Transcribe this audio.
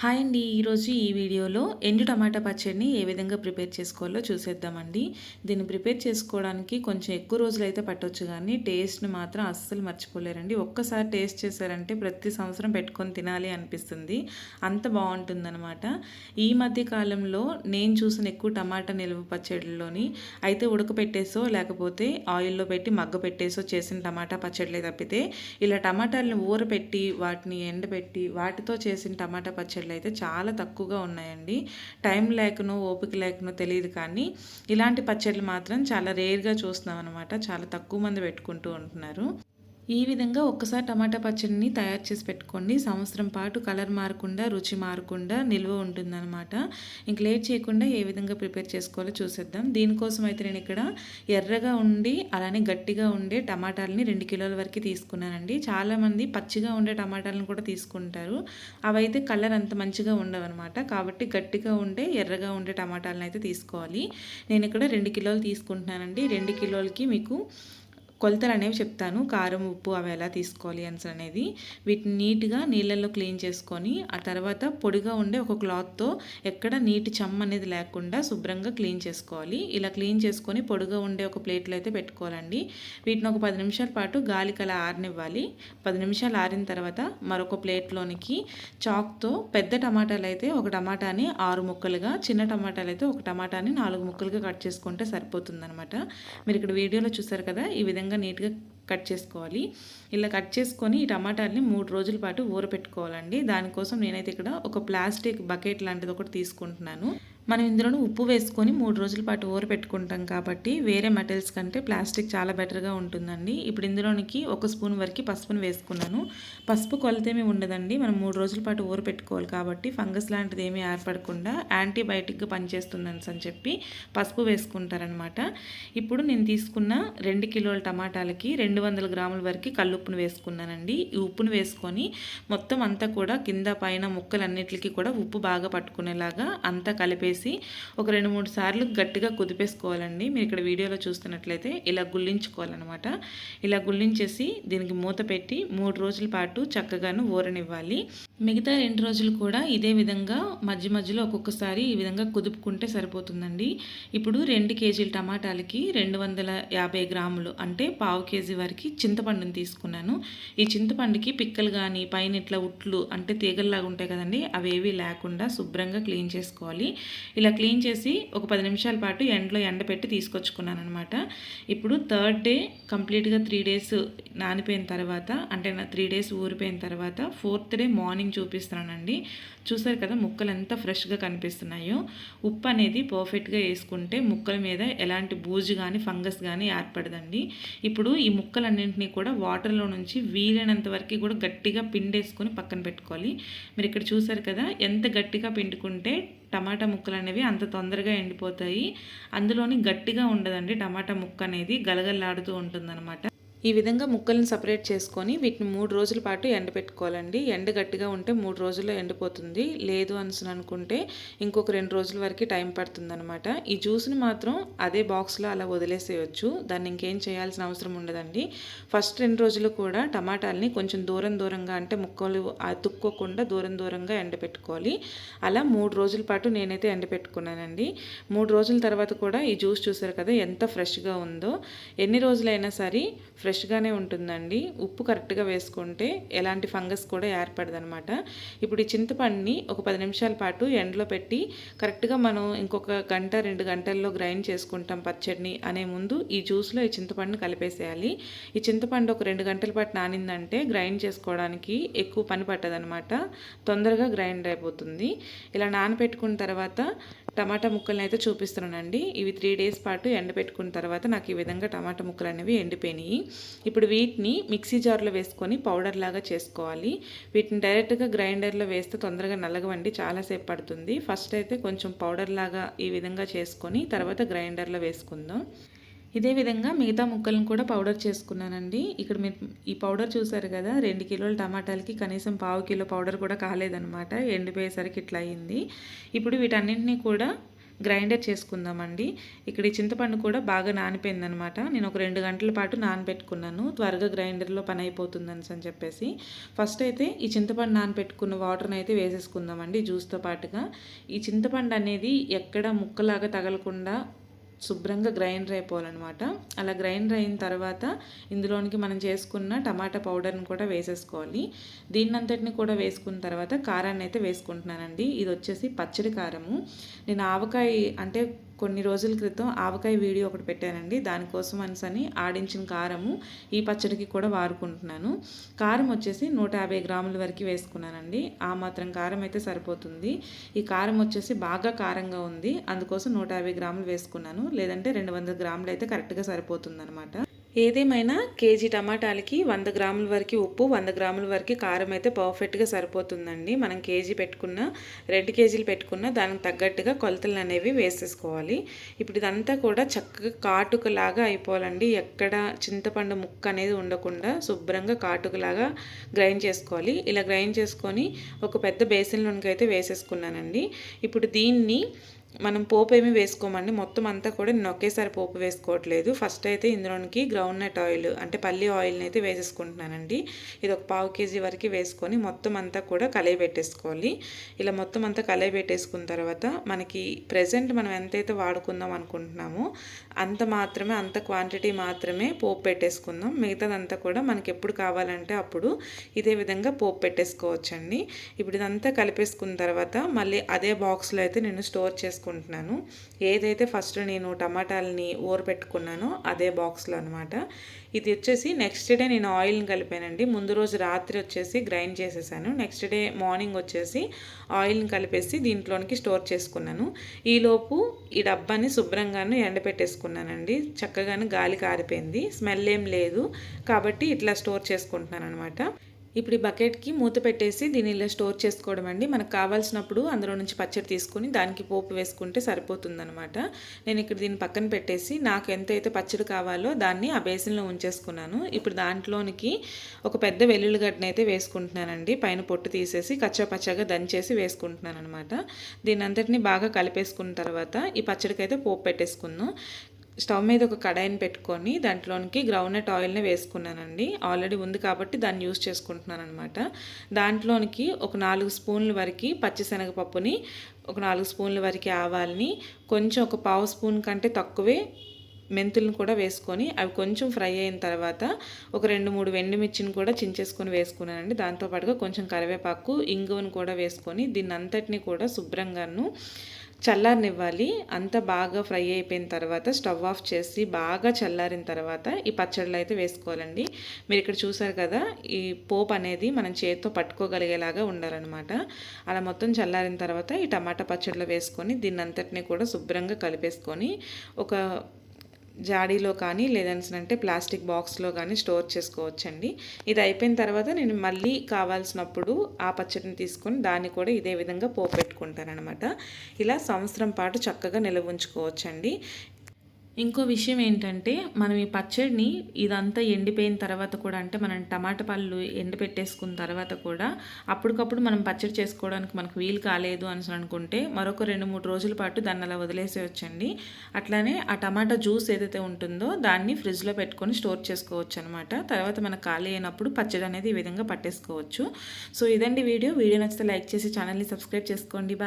Hi అండి. ఈరోజు ఈ వీడియోలో ఎండు టమాటా పచ్చడిని ఏ విధంగా ప్రిపేర్ చేసుకోవాలో చూసేద్దామండి. దీన్ని ప్రిపేర్ చేసుకోవడానికి కొంచెం ఎక్కువ రోజులు అయితే పట్టవచ్చు కానీ టేస్ట్ని మాత్రం అస్సలు మర్చిపోలేరండి. ఒక్కసారి టేస్ట్ చేశారంటే ప్రతి సంవత్సరం పెట్టుకొని తినాలి అనిపిస్తుంది. అంత బాగుంటుందన్నమాట. ఈ మధ్య కాలంలో నేను చూసిన ఎక్కువ టమాటా నిల్వ పచ్చడిలోని అయితే ఉడకపెట్టేసో లేకపోతే ఆయిల్లో పెట్టి మగ్గ పెట్టేసో చేసిన టమాటా పచ్చడిలే తప్పితే ఇలా టమాటాలను ఊరపెట్టి వాటిని ఎండబెట్టి వాటితో చేసిన టమాటా పచ్చడి పచ్చళ్ళు అయితే చాలా తక్కువగా ఉన్నాయండి. టైం లేకనో ఓపిక లేకనో తెలియదు కానీ ఇలాంటి పచ్చళ్ళు మాత్రం చాలా రేర్గా చూస్తున్నాం అనమాట చాలా తక్కువ మంది పెట్టుకుంటూ ఉంటున్నారు. ఈ విధంగా ఒక్కసారి టమాటా పచ్చడిని తయారు చేసి పెట్టుకోండి. సంవత్సరం పాటు కలర్ మారకుండా రుచి మారకుండా నిల్వ ఉంటుందన్నమాట. ఇంక లేట్ చేయకుండా ఏ విధంగా ప్రిపేర్ చేసుకోవాలో చూసేద్దాం. దీనికోసం అయితే నేను ఇక్కడ ఎర్రగా ఉండి అలానే గట్టిగా ఉండే టమాటాలని రెండు కిలోల వరకు తీసుకున్నానండి. చాలామంది పచ్చిగా ఉండే టమాటాలను కూడా తీసుకుంటారు. అవైతే కలర్ అంత మంచిగా ఉండవన్నమాట. కాబట్టి గట్టిగా ఉండే ఎర్రగా ఉండే టమాటాలను అయితే తీసుకోవాలి. నేను ఇక్కడ రెండు కిలోలు తీసుకుంటున్నానండి. రెండు కిలోలకి మీకు కొలతలు అనేవి చెప్తాను. కారం ఉప్పు అవి ఎలా తీసుకోవాలి అని అనేది వీటిని నీట్గా నీళ్ళల్లో క్లీన్ చేసుకొని ఆ తర్వాత పొడిగా ఉండే ఒక క్లాత్తో ఎక్కడ నీటి చెమ్మ అనేది లేకుండా శుభ్రంగా క్లీన్ చేసుకోవాలి. ఇలా క్లీన్ చేసుకొని పొడిగా ఉండే ఒక ప్లేట్లో అయితే పెట్టుకోవాలండి. వీటిని ఒక పది నిమిషాల పాటు గాలికి అలా ఆరనివ్వాలి. పది నిమిషాలు ఆరిన తర్వాత మరొక ప్లేట్లోనికి చాక్తో పెద్ద టమాటాలు అయితే ఒక టమాటాని ఆరు ముక్కలుగా చిన్న టమాటాలు అయితే ఒక టమాటాని నాలుగు ముక్కలుగా కట్ చేసుకుంటే సరిపోతుందనమాట మీరు ఇక్కడ వీడియోలో చూసారు కదా ఈ విధంగా విధంగా నీట్గా కట్ చేసుకోవాలి. ఇలా కట్ చేసుకొని ఈ టమాటాలని మూడు రోజుల పాటు ఊరపెట్టుకోవాలండి. దానికోసం నేనైతే ఇక్కడ ఒక ప్లాస్టిక్ బకెట్ లాంటిది ఒకటి తీసుకుంటున్నాను. మనం ఇందులోనూ ఉప్పు వేసుకొని మూడు రోజుల పాటు ఊర పెట్టుకుంటాం కాబట్టి వేరే మెటల్స్ కంటే ప్లాస్టిక్ చాలా బెటర్గా ఉంటుందండి. ఇప్పుడు ఇందులోనికి ఒక స్పూన్ వరకు పసుపును వేసుకున్నాను. పసుపు కొలతేమీ ఉండదండి. మనం మూడు రోజుల పాటు ఊర పెట్టుకోవాలి కాబట్టి ఫంగస్ లాంటిది ఏమీ ఏర్పడకుండా యాంటీబయాటిక్గా పనిచేస్తుందని అని చెప్పి పసుపు వేసుకుంటారనమాట ఇప్పుడు నేను తీసుకున్న రెండు కిలోల టమాటాలకి రెండు వందల గ్రాముల వరకు కల్లుప్పును వేసుకున్నానండి. ఈ ఉప్పును వేసుకొని మొత్తం అంతా కూడా కింద పైన ముక్కలన్నిటికీ కూడా ఉప్పు బాగా పట్టుకునేలాగా అంతా కలిపేసి వేసి ఒక రెండు మూడు సార్లు గట్టిగా కుదిపేసుకోవాలండి. మీరు ఇక్కడ వీడియోలో చూస్తున్నట్లయితే ఇలా గుల్లించుకోవాలన్నమాట. ఇలా గుల్లించేసి దీనికి మూత పెట్టి మూడు రోజుల పాటు చక్కగాను ఊరనివ్వాలి మిగతా రెండు రోజులు కూడా ఇదే విధంగా మధ్య మధ్యలో ఒక్కొక్కసారి ఈ విధంగా కుదుపుకుంటే సరిపోతుందండి. ఇప్పుడు రెండు కేజీల టమాటాలకి రెండు వందల యాభై గ్రాములు అంటే పావు కేజీ వరకు చింతపండుని తీసుకున్నాను. ఈ చింతపండుకి పిక్కలు కానీ పైన ఇట్లా ఉట్లు అంటే తీగల్లాగా ఉంటాయి కదండి అవి ఏవి లేకుండా శుభ్రంగా క్లీన్ చేసుకోవాలి. ఇలా క్లీన్ చేసి ఒక పది నిమిషాల పాటు ఎండలో ఎండపెట్టి తీసుకొచ్చుకున్నాను అనమాట ఇప్పుడు థర్డ్ డే కంప్లీట్గా త్రీ డేస్ నానిపోయిన తర్వాత అంటే త్రీ డేస్ ఊరిపోయిన తర్వాత ఫోర్త్ డే మార్నింగ్ చూపిస్తున్నానండి. చూసారు కదా ముక్కలు ఎంత ఫ్రెష్గా కనిపిస్తున్నాయో. ఉప్పు అనేది పర్ఫెక్ట్గా వేసుకుంటే ముక్కల మీద ఎలాంటి బూజు కానీ ఫంగస్ కానీ ఏర్పడదండి. ఇప్పుడు ఈ ముక్కలన్నింటినీ కూడా వాటర్లో నుంచి వీలైనంత వరకు కూడా గట్టిగా పిండేసుకొని పక్కన పెట్టుకోవాలి. మీరు ఇక్కడ చూసారు కదా ఎంత గట్టిగా పిండుకుంటే టమాటా ముక్కలు అనేవి అంత తొందరగా ఎండిపోతాయి. అందులోని గట్టిగా ఉండదండి టమాటా ముక్క అనేది గలగల్లాడుతూ ఉంటుందన్నమాట. ఈ విధంగా ముక్కలను సపరేట్ చేసుకొని వీటిని మూడు రోజుల పాటు ఎండబెట్టుకోవాలండి. ఎండ గట్టిగా ఉంటే మూడు రోజుల్లో ఎండిపోతుంది. లేదు అని అనుకుంటే ఇంకొక రెండు రోజుల వరకు టైం పడుతుందనమాట ఈ జ్యూస్ని మాత్రం అదే బాక్స్లో అలా వదిలేసేయచ్చు. దాన్ని ఇంకేం చేయాల్సిన అవసరం ఉండదండి. ఫస్ట్ రెండు రోజులు కూడా టమాటాలని కొంచెం దూరం దూరంగా అంటే ముక్కలు అతుక్కోకుండా దూరం దూరంగా ఎండబెట్టుకోవాలి. అలా మూడు రోజుల పాటు నేనైతే ఎండబెట్టుకున్నానండి. మూడు రోజుల తర్వాత కూడా ఈ జ్యూస్ చూసారు కదా ఎంత ఫ్రెష్గా ఉందో. ఎన్ని రోజులైనా సరే ఫ్రెష్గానే ఉంటుందండి. ఉప్పు కరెక్ట్గా వేసుకుంటే ఎలాంటి ఫంగస్ కూడా ఏర్పడదనమాట. ఇప్పుడు ఈ చింతపండుని ఒక పది నిమిషాల పాటు ఎండలో పెట్టి కరెక్ట్గా మనం ఇంకొక గంట రెండు గంటల్లో గ్రైండ్ చేసుకుంటాం పచ్చడిని అనే ముందు ఈ జ్యూస్లో ఈ చింతపండుని కలిపేసేయాలి. ఈ చింతపండు ఒక రెండు గంటల పాటు నానిందంటే గ్రైండ్ చేసుకోవడానికి ఎక్కువ పని పట్టదనమాట. తొందరగా గ్రైండ్ అయిపోతుంది. ఇలా నానబెట్టుకున్న తర్వాత టమాటా ముక్కలను అయితే చూపిస్తున్నానండి. ఇవి త్రీ డేస్ పాటు ఎండబెట్టుకున్న తర్వాత నాకు ఈ విధంగా టమాటా ముక్కలు అనేవి ఎండిపోయినాయి. ఇప్పుడు వీటిని మిక్సీ జార్లో వేసుకొని పౌడర్ లాగా చేసుకోవాలి. వీటిని డైరెక్ట్గా గ్రైండర్లో వేస్తే తొందరగా నలగవండి చాలాసేపు పడుతుంది. ఫస్ట్ అయితే కొంచెం పౌడర్ లాగా ఈ విధంగా చేసుకొని తర్వాత గ్రైండర్లో వేసుకుందాం. ఇదే విధంగా మిగతా ముక్కలను కూడా పౌడర్ చేసుకున్నానండి. ఇక్కడ మీరు ఈ పౌడర్ చూసారు కదా రెండు కిలోల టమాటాలకి కనీసం పావు కిలో పౌడర్ కూడా కాలేదనమాట ఎండిపోయేసరికి ఇట్లా అయింది. ఇప్పుడు వీటన్నింటినీ కూడా గ్రైండర్ చేసుకుందామండి. ఇక్కడ ఈ చింతపండు కూడా బాగా నానిపోయిందనమాట నేను ఒక రెండు గంటల పాటు నానబెట్టుకున్నాను. త్వరగా గ్రైండర్లో పని అయిపోతుందని అని చెప్పేసి. ఫస్ట్ అయితే ఈ చింతపండు నానబెట్టుకున్న వాటర్ని అయితే వేసేసుకుందామండి జ్యూస్తో పాటుగా. ఈ చింతపండు అనేది ఎక్కడ ముక్కలాగా తగలకుండా శుభ్రంగా గ్రైండర్ అయిపోవాలన్నమాట. అలా గ్రైండర్ అయిన తర్వాత ఇందులోనికి మనం చేసుకున్న టమాటా పౌడర్ని కూడా వేసేసుకోవాలి. దీన్నంతటిని కూడా వేసుకున్న తర్వాత కారాన్ని అయితే వేసుకుంటున్నానండి. ఇది వచ్చేసి పచ్చడి కారము. నేను ఆవకాయ అంటే కొన్ని రోజుల క్రితం ఆవకాయ వీడియో ఒకటి పెట్టానండి. దానికోసం అని ఆడించిన కారము ఈ పచ్చడికి కూడా వాడుకుంటున్నాను. కారం వచ్చేసి నూట యాభై గ్రాముల వరకు వేసుకున్నానండి. ఆ మాత్రం కారం అయితే సరిపోతుంది. ఈ కారం వచ్చేసి బాగా కారంగా ఉంది. అందుకోసం నూట యాభై గ్రాములు వేసుకున్నాను. లేదంటే రెండు వందల గ్రాములు అయితే కరెక్ట్గా సరిపోతుంది అనమాట ఏదేమైనా కేజీ టమాటాలకి వంద గ్రాముల వరకు ఉప్పు వంద గ్రాముల వరకు కారం అయితే పర్ఫెక్ట్గా సరిపోతుందండి. మనం కేజీ పెట్టుకున్న రెండు కేజీలు పెట్టుకున్న దానికి తగ్గట్టుగా కొలతలు అనేవి వేసేసుకోవాలి. ఇప్పుడు ఇదంతా కూడా చక్కగా కాటుకలాగా అయిపోవాలండి. ఎక్కడ చింతపండు ముక్క అనేది ఉండకుండా శుభ్రంగా కాటుకలాగా గ్రైండ్ చేసుకోవాలి. ఇలా గ్రైండ్ చేసుకొని ఒక పెద్ద బేసిన్లోనికి అయితే వేసేసుకున్నానండి. ఇప్పుడు దీన్ని మనం పోపు ఏమి వేసుకోమండి. మొత్తం అంతా కూడా నేను ఒకేసారి పోపు వేసుకోవట్లేదు. ఫస్ట్ అయితే ఇందులోనికి గ్రౌండ్ నట్ ఆయిల్ అంటే పల్లి ఆయిల్ని అయితే వేసేసుకుంటున్నానండి. ఇది ఒక పావు కేజీ వరకు వేసుకొని మొత్తం అంతా కూడా కలయి పెట్టేసుకోవాలి. ఇలా మొత్తం అంతా కలయి పెట్టేసుకున్న తర్వాత మనకి ప్రజెంట్ మనం ఎంతైతే వాడుకుందాం అనుకుంటున్నామో అంత మాత్రమే అంత క్వాంటిటీ మాత్రమే పోపు పెట్టేసుకుందాం. మిగతాదంతా కూడా మనకి ఎప్పుడు కావాలంటే అప్పుడు ఇదే విధంగా పోపు పెట్టేసుకోవచ్చండి. ఇప్పుడు ఇదంతా కలిపేసుకున్న తర్వాత మళ్ళీ అదే బాక్స్లో అయితే నేను స్టోర్ చేసుకుంటాను చేసుకుంటున్నాను ఏదైతే ఫస్ట్ నేను టమాటాలని ఊరపెట్టుకున్నానో అదే బాక్స్లో అనమాట ఇది వచ్చేసి నెక్స్ట్ డే నేను ఆయిల్ని కలిపానండి. ముందు రోజు రాత్రి వచ్చేసి గ్రైండ్ చేసేసాను. నెక్స్ట్ డే మార్నింగ్ వచ్చేసి ఆయిల్ని కలిపేసి దీంట్లోనికి స్టోర్ చేసుకున్నాను. ఈలోపు ఈ డబ్బాని శుభ్రంగాను ఎండపెట్టేసుకున్నానండి. చక్కగాను గాలి కారిపోయింది. స్మెల్ ఏం లేదు. కాబట్టి ఇట్లా స్టోర్ చేసుకుంటున్నాను అనమాట ఇప్పుడు ఈ బకెట్కి మూత పెట్టేసి దీన్ని ఇలా స్టోర్ చేసుకోవడం అండి. మనకు కావాల్సినప్పుడు అందులో నుంచి పచ్చడి తీసుకొని దానికి పోపు వేసుకుంటే సరిపోతుందనమాట నేను ఇక్కడ దీన్ని పక్కన పెట్టేసి నాకు ఎంతైతే పచ్చడి కావాలో దాన్ని ఆ బేసిన్లో ఉంచేసుకున్నాను. ఇప్పుడు దాంట్లోనికి ఒక పెద్ద వెల్లుల్లిగడ్డను అయితే వేసుకుంటున్నానండి. పైన పొట్టు తీసేసి కచ్చా దంచేసి వేసుకుంటున్నాను అనమాట దీని అంతటిని బాగా కలిపేసుకున్న తర్వాత ఈ పచ్చడికి అయితే పోపు పెట్టేసుకుందాం. స్టవ్ మీద ఒక కడాయిని పెట్టుకొని దాంట్లోనికి గ్రౌండ్నట్ ఆయిల్ని వేసుకున్నానండి. ఆల్రెడీ ఉంది కాబట్టి దాన్ని యూస్ చేసుకుంటున్నాను అనమాట దాంట్లోనికి ఒక నాలుగు స్పూన్ల వరకు పచ్చిశనగపప్పుని ఒక నాలుగు స్పూన్ల వరకు ఆవాల్ని కొంచెం ఒక పావు స్పూన్ కంటే తక్కువే మెంతులను కూడా వేసుకొని అవి కొంచెం ఫ్రై అయిన తర్వాత ఒక రెండు మూడు వెండిమిర్చిని కూడా చించేసుకొని వేసుకున్నానండి. దాంతోపాటుగా కొంచెం కరివేపాకు ఇంగువను కూడా వేసుకొని దీన్ని అంతటిని కూడా శుభ్రంగాను చల్లారనివ్వాలి. అంత బాగా ఫ్రై అయిపోయిన తర్వాత స్టవ్ ఆఫ్ చేసి బాగా చల్లారిన తర్వాత ఈ పచ్చళ్ళు అయితే వేసుకోవాలండి. మీరు ఇక్కడ చూసారు కదా ఈ పోపు అనేది మనం చేతితో పట్టుకోగలిగేలాగా ఉండాలన్నమాట. అలా మొత్తం చల్లారిన తర్వాత ఈ టమాటా పచ్చడిలో వేసుకొని దీన్ని అంతటిని కూడా శుభ్రంగా కలిపేసుకొని ఒక జాడీలో కానీ లేదంటే ప్లాస్టిక్ బాక్స్లో కానీ స్టోర్ చేసుకోవచ్చండి. ఇది అయిపోయిన తర్వాత నేను మళ్ళీ కావాల్సినప్పుడు ఆ పచ్చడిని తీసుకొని దాన్ని కూడా ఇదే విధంగా పోపెట్టుకుంటానమాట ఇలా సంవత్సరం పాటు చక్కగా నిల్వ ఉంచుకోవచ్చండి. ఇంకో విషయం ఏంటంటే మనం ఈ పచ్చడిని ఇదంతా ఎండిపోయిన తర్వాత కూడా అంటే మనం టమాటా పళ్ళు ఎండపెట్టేసుకున్న తర్వాత కూడా అప్పటికప్పుడు మనం పచ్చడి చేసుకోవడానికి మనకు వీలు కాలేదు అని అనుకుంటే మరొక రెండు మూడు రోజుల పాటు దాన్ని అలా వదిలేసేయచ్చండి. అట్లానే ఆ టమాటా జ్యూస్ ఏదైతే ఉంటుందో దాన్ని ఫ్రిడ్జ్లో పెట్టుకొని స్టోర్ చేసుకోవచ్చు అనమాట తర్వాత మనకు ఖాళీ అయినప్పుడు పచ్చడి అనేది ఈ విధంగా పట్టేసుకోవచ్చు. సో ఇదండి వీడియో. వీడియో నచ్చితే లైక్ చేసి ఛానల్ని సబ్స్క్రైబ్ చేసుకోండి. బాయ్.